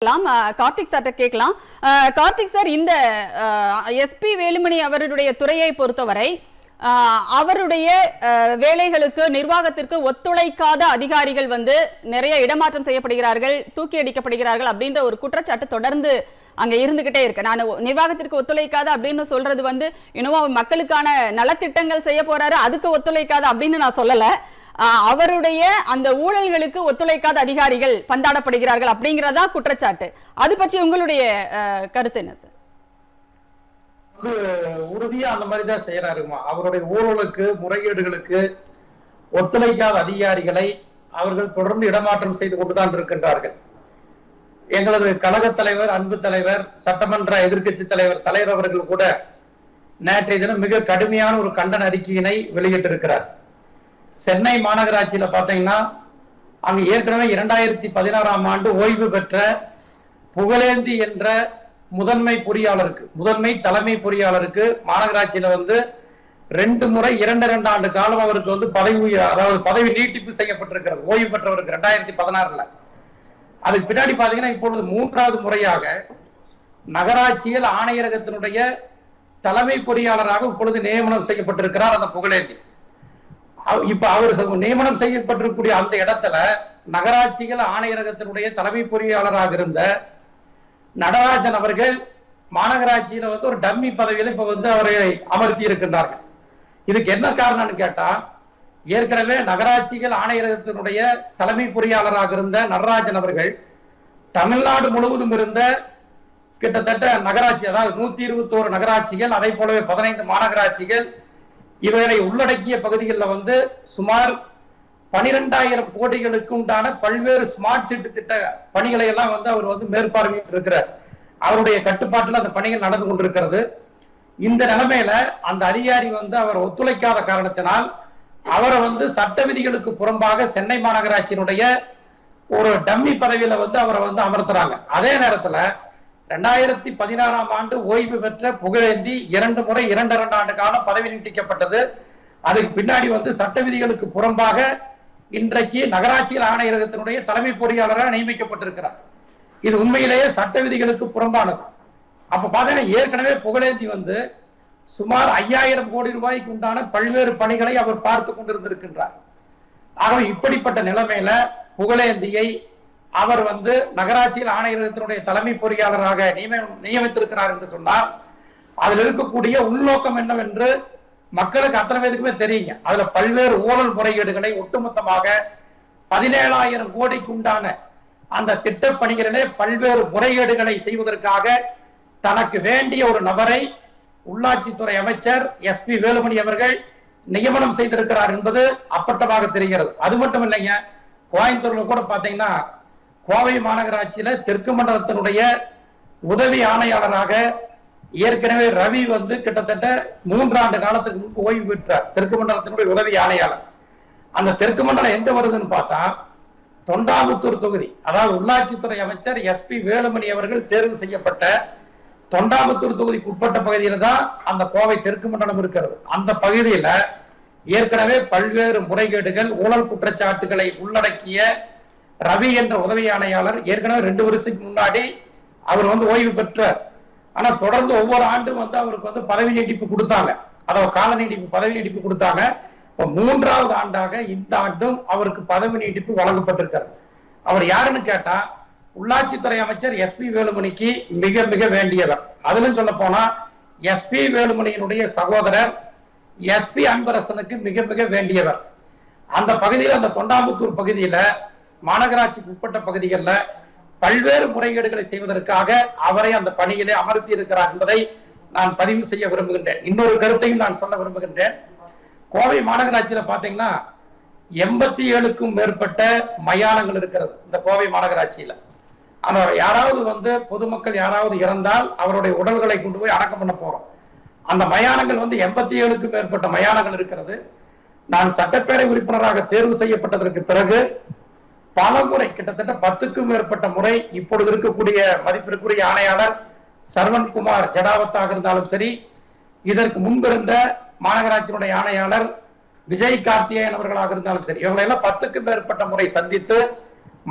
கேட்கலாம். கார்த்திக் சார்ட்ட கேட்கலாம். கார்த்திக் சார் இந்த எஸ்பி வேலுமணி அவருடைய துறையை பொறுத்தவரை அவருடைய வேலைகளுக்கு நிர்வாகத்திற்கு ஒத்துழைக்காத அதிகாரிகள் வந்து நிறைய இடமாற்றம் செய்யப்படுகிறார்கள் தூக்கி அடிக்கப்படுகிறார்கள் அப்படின்ற ஒரு குற்றச்சாட்டு தொடர்ந்து அங்க இருந்துகிட்டே இருக்கு. நான் நிர்வாகத்திற்கு ஒத்துழைக்காத அப்படின்னு சொல்றது வந்து இன்னும் மக்களுக்கான நலத்திட்டங்கள் செய்ய போறாரு அதுக்கு ஒத்துழைக்காத அப்படின்னு நான் சொல்லலை. அவருடைய அந்த ஊழல்களுக்கு ஒத்துழைக்காத அதிகாரிகள் பந்தாடப்படுகிறார்கள் அப்படிங்கிறதா குற்றச்சாட்டு. அது பற்றி உங்களுடைய கருத்து என்ன சார்? உறுதியா அந்த மாதிரி தான் செய்யறாருமா அவருடைய ஊழலுக்கு முறைகேடுகளுக்கு ஒத்துழைக்காத அதிகாரிகளை அவர்கள் தொடர்ந்து இடமாற்றம் செய்து கொண்டுதான் இருக்கின்றார்கள். எங்களது கழக தலைவர் அன்பு தலைவர் சட்டமன்ற எதிர்க்கட்சி தலைவர் தலைவர் அவர்கள் கூட நேற்றைய தினம் மிக கடுமையான ஒரு கண்டன அறிக்கையினை வெளியிட்டிருக்கிறார். சென்னை மாநகராட்சியில பாத்தீங்கன்னா அங்க ஏற்கனவே இரண்டாயிரத்தி பதினாறாம் ஆண்டு ஓய்வு பெற்ற புகழேந்தி என்ற முதன்மை பொறியாளருக்கு முதன்மை தலைமை பொறியாளருக்கு மாநகராட்சியில வந்து ரெண்டு முறை இரண்டு இரண்டு ஆண்டு காலம் அவருக்கு வந்து பதவி அதாவது பதவி நீட்டிப்பு செய்யப்பட்டிருக்கிறது. ஓய்வு பெற்றவருக்கு ரெண்டாயிரத்தி பதினாறுல. அதுக்கு பின்னாடி பாத்தீங்கன்னா இப்பொழுது மூன்றாவது முறையாக நகராட்சியில் ஆணையரகத்தினுடைய தலைமை பொறியாளராக இப்பொழுது நியமனம் செய்யப்பட்டிருக்கிறார் அந்த புகழேந்தி. இப்ப அவர் நியமனம் செய்யப்பட்டிருக்கக்கூடிய அந்த இடத்துல நகராட்சிகள் ஆணையரகத்தினுடைய தலைமை பொறியாளராக இருந்த நடராஜன் அவர்கள் மாநகராட்சியில வந்து ஒரு டம்மி பதவியில இப்ப வந்து அவரை அமர்த்தி இருக்கின்றார்கள். இதுக்கு என்ன காரணம்னு கேட்டா ஏற்கனவே நகராட்சிகள் ஆணையரகத்தினுடைய தலைமை பொறியாளராக இருந்த நடராஜன் அவர்கள் தமிழ்நாடு முழுவதும் இருந்த கிட்டத்தட்ட நகராட்சி அதாவது நூத்தி இருபத்தோரு நகராட்சிகள் அதே போலவே பதினைந்து மாநகராட்சிகள் இவரை உள்ளடக்கிய பகுதிகளில் வந்து சுமார் பனிரெண்டாயிரம் கோடிகளுக்கு உண்டான பல்வேறு ஸ்மார்ட் சிட்டி திட்ட பணிகளை எல்லாம் வந்து அவர் வந்து மேற்பார்வையிட்டு இருக்கிறார். அவருடைய கட்டுப்பாட்டில் அந்த பணிகள் நடந்து கொண்டிருக்கிறது. இந்த நிலைமையில அந்த அதிகாரி வந்து அவர் ஒத்துழைக்காத காரணத்தினால் அவரை வந்து சட்ட விதிகளுக்கு புறம்பாக சென்னை மாநகராட்சியினுடைய ஒரு டம்மி பதவியில வந்து அவரை வந்து அமர்த்துறாங்க. அதே நேரத்துல ரெண்டாயிரத்தி பதினாறாம் ஆண்டு ஓய்வு பெற்ற புகழேந்தி இரண்டு முறை இரண்டு இரண்டு ஆண்டு காலம் பதவி நீட்டிக்கப்பட்டது. அதுக்கு பின்னாடி வந்து சட்ட விதிகளுக்கு புறம்பாக இன்றைக்கு நகராட்சியில் ஆணையரகத்தினுடைய தலைமை பொறியாளராக நியமிக்கப்பட்டிருக்கிறார். இது உண்மையிலேயே சட்ட விதிகளுக்கு புறம்பானது. அப்ப பாத்தீங்கன்னா ஏற்கனவே புகழேந்தி வந்து சுமார் ஐயாயிரம் கோடி ரூபாய்க்கு உண்டான பல்வேறு பணிகளை அவர் பார்த்து கொண்டிருந்திருக்கின்றார். ஆகவே இப்படிப்பட்ட நிலைமையில புகழேந்தியை அவர் வந்து நகராட்சியில் ஆணையரகத்தினுடைய தலைமை பொறியாளராக நியம- நியமித்திருக்கிறார் என்று சொன்னால் அதில் இருக்கக்கூடிய உள்நோக்கம் என்னவென்று மக்களுக்கு அத்தனை பேருக்குமே தெரியுங்க. அதுல பல்வேறு ஊழல் முறைகேடுகளை ஒட்டுமொத்தமாக பதினேழாயிரம் கோடிக்கு உண்டான அந்த திட்ட பணிகளிலே பல்வேறு முறைகேடுகளை செய்வதற்காக தனக்கு வேண்டிய ஒரு நபரை உள்ளாட்சித்துறை அமைச்சர் எஸ் பி வேலுமணி அவர்கள் நியமனம் செய்திருக்கிறார் என்பது அப்பட்டமாக தெரிகிறது. அது மட்டும் இல்லைங்க கோயம்புத்தூர்ல கூட பாத்தீங்கன்னா கோவை மாநகராட்சியில தெற்கு மண்டலத்தினுடைய உதவி ஆணையாளராக ஏற்கனவே ரவி வந்து கிட்டத்தட்ட மூன்றாண்டு காலத்துக்கு முன்பு ஓய்வு பெற்றார். தெற்கு மண்டலத்தினுடைய உதவி ஆணையாளர். அந்த தெற்கு மண்டலம் எங்க வருதுன்னு பார்த்தா தொண்டாமுத்தூர் தொகுதி. அதாவது உள்ளாட்சித்துறை அமைச்சர் எஸ் பி வேலுமணி அவர்கள் தேர்வு செய்யப்பட்ட தொண்டாமுத்தூர் தொகுதிக்கு உட்பட்ட பகுதியில தான் அந்த கோவை தெற்கு மண்டலம் இருக்கிறது. அந்த பகுதியில ஏற்கனவே பல்வேறு முறைகேடுகள் ஊழல் குற்றச்சாட்டுகளை உள்ளடக்கிய ரவி என்ற உதவி ஆணையாளர் ஏற்கனவே ரெண்டு வருஷத்துக்கு முன்னாடி அவர் வந்து ஓய்வு பெற்றார். ஆனா தொடர்ந்து ஒவ்வொரு ஆண்டும் வந்து அவருக்கு வந்து பதவி நீட்டிப்பு கொடுத்தாங்க. அதாவது கால நீட்டிப்பு பதவி நீட்டிப்பு கொடுத்தாங்க. மூன்றாவது ஆண்டாக இந்த ஆண்டும் அவருக்கு பதவி நீட்டிப்பு வழங்கப்பட்டிருக்கிறது. அவர் யாருன்னு கேட்டா உள்ளாட்சித்துறை அமைச்சர் எஸ் பி வேலுமணிக்கு மிக மிக வேண்டியவர். அதிலும் சொல்ல போனா எஸ் பி வேலுமணியினுடைய சகோதரர் எஸ் பி அன்பரசனுக்கு மிக மிக வேண்டியவர். அந்த பகுதியில் அந்த தொண்டாமுத்தூர் பகுதியில மாநகராட்சிக்கு உட்பட்ட பகுதிகளில் பல்வேறு முறைகேடுகளை செய்வதற்காக அவரை அந்த பணியிலே அமர்த்தி இருக்கிறார் என்பதை நான் பதிவு செய்ய விரும்புகின்றேன். இன்னொரு கருத்தையும் நான் சொல்ல விரும்புகின்றேன். கோவை மாநகராட்சியில பாத்தீங்கன்னா எண்பத்தி ஏழுக்கும் மேற்பட்ட மயானங்கள் இருக்கிறது இந்த கோவை மாநகராட்சியில. ஆனால் யாராவது வந்து பொதுமக்கள் யாராவது இறந்தால் அவருடைய உடல்களை கொண்டு போய் அடக்கம் பண்ண போறோம். அந்த மயானங்கள் வந்து எண்பத்தி ஏழுக்கும் மேற்பட்ட மயானங்கள் இருக்கிறது. நான் சட்டப்பேரவை உறுப்பினராக தேர்வு செய்யப்பட்டதற்கு பிறகு பல முறை கிட்டத்தட்ட பத்துக்கும் மேற்பட்ட முறை இப்பொழுது இருக்கக்கூடிய மதிப்பிற்குரிய ஆணையாளர் சரவண்குமார் ஜடாவத்தாக இருந்தாலும் சரி இதற்கு முன்பிருந்த மாநகராட்சியினுடைய ஆணையாளர் விஜய் கார்த்திகேயன் அவர்களாக இருந்தாலும் சரி இவங்களை எல்லாம் பத்துக்கும் மேற்பட்ட முறை சந்தித்து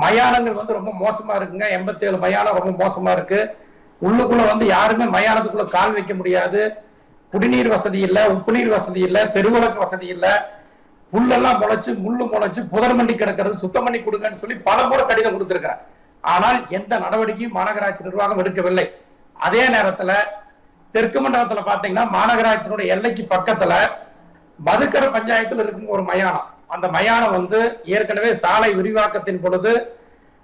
மயானங்கள் வந்து ரொம்ப மோசமா இருக்குங்க. எண்பத்தி ஏழு மயானம் ரொம்ப மோசமா இருக்கு. உள்ளுக்குள்ள வந்து யாருமே மயானத்துக்குள்ள கால் வைக்க முடியாது. குடிநீர் வசதி இல்லை உப்பு நீர் வசதி இல்லை தெருவிளக்கு வசதி இல்லை. புல்லெல்லாம் முளைச்சு முள்ளு முளைச்சு புதர் பண்ணி கிடக்கிறது சுத்தம் பண்ணி கொடுங்கன்னு சொல்லி பல முறை கடிதம் கொடுத்திருக்கிறேன் ஆனால் எந்த நடவடிக்கையும் மாநகராட்சி நிர்வாகம் எடுக்கவில்லை. அதே நேரத்துல தெற்கு மண்டலத்துல பாத்தீங்கன்னா மாநகராட்சியினுடைய எல்லைக்கு பக்கத்துல மதுக்கர பஞ்சாயத்துல இருக்குங்க ஒரு மயானம். அந்த மயானம் வந்து ஏற்கனவே சாலை விரிவாக்கத்தின் பொழுது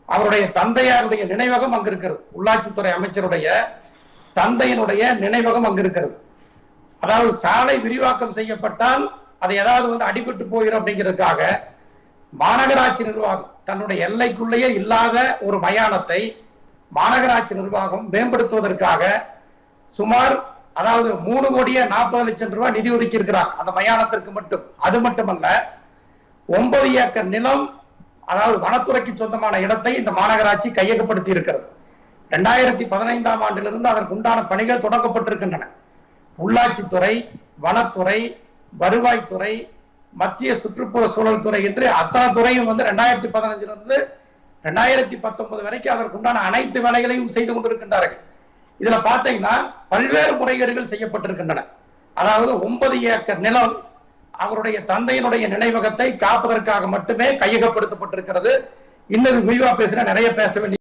அவருடைய தந்தையாருடைய நினைவகம் அங்கு இருக்கிறது. உள்ளாட்சித்துறை அமைச்சருடைய தந்தையினுடைய நினைவகம் அங்கு இருக்கிறது. அதாவது சாலை விரிவாக்கம் செய்யப்பட்டால் அது ஏதாவது வந்து அடிபட்டு போயிடும் அப்படிங்கிறதுக்காக மாநகராட்சி நிர்வாகம் தன்னுடைய எல்லைக்குள்ளேயே இல்லாத ஒரு மயானத்தை மாநகராட்சி நிர்வாகம் மேம்படுத்துவதற்காக சுமார் அதாவது மூணு கோடியே நாற்பது லட்சம் ரூபாய் நிதி ஒதுக்கி இருக்கிறார் அந்த மயானத்திற்கு மட்டும். அது மட்டுமல்ல ஒன்பது ஏக்கர் நிலம் அதாவது வனத்துறைக்கு சொந்தமான இடத்தை இந்த மாநகராட்சி கையகப்படுத்தி இருக்கிறது இரண்டாயிரத்தி பதினைந்தாம் ஆண்டிலிருந்து அதற்கு உண்டான பணிகள் தொடங்கப்பட்டிருக்கின்றன. உள்ளாட்சித்துறை வனத்துறை வருவாய்த்துறை மத்திய சுற்றுப்புற சூழல் துறை என்று அத்தனை துறையும் வந்து ரெண்டாயிரத்தி பதினஞ்சுல இருந்து ரெண்டாயிரத்தி பத்தொன்பது வரைக்கும் அதற்குண்டான அனைத்து வேலைகளையும் செய்து கொண்டிருக்கின்றார்கள். இதுல பாத்தீங்கன்னா பல்வேறு முறைகேடுகள் செய்யப்பட்டிருக்கின்றன. அதாவது ஒன்பது ஏக்கர் நிலம் அவருடைய தந்தையினுடைய நினைவகத்தை காப்பதற்காக மட்டுமே கையகப்படுத்தப்பட்டிருக்கிறது. இன்னும் விரிவா பேசுற நிறைய பேச வேண்டிய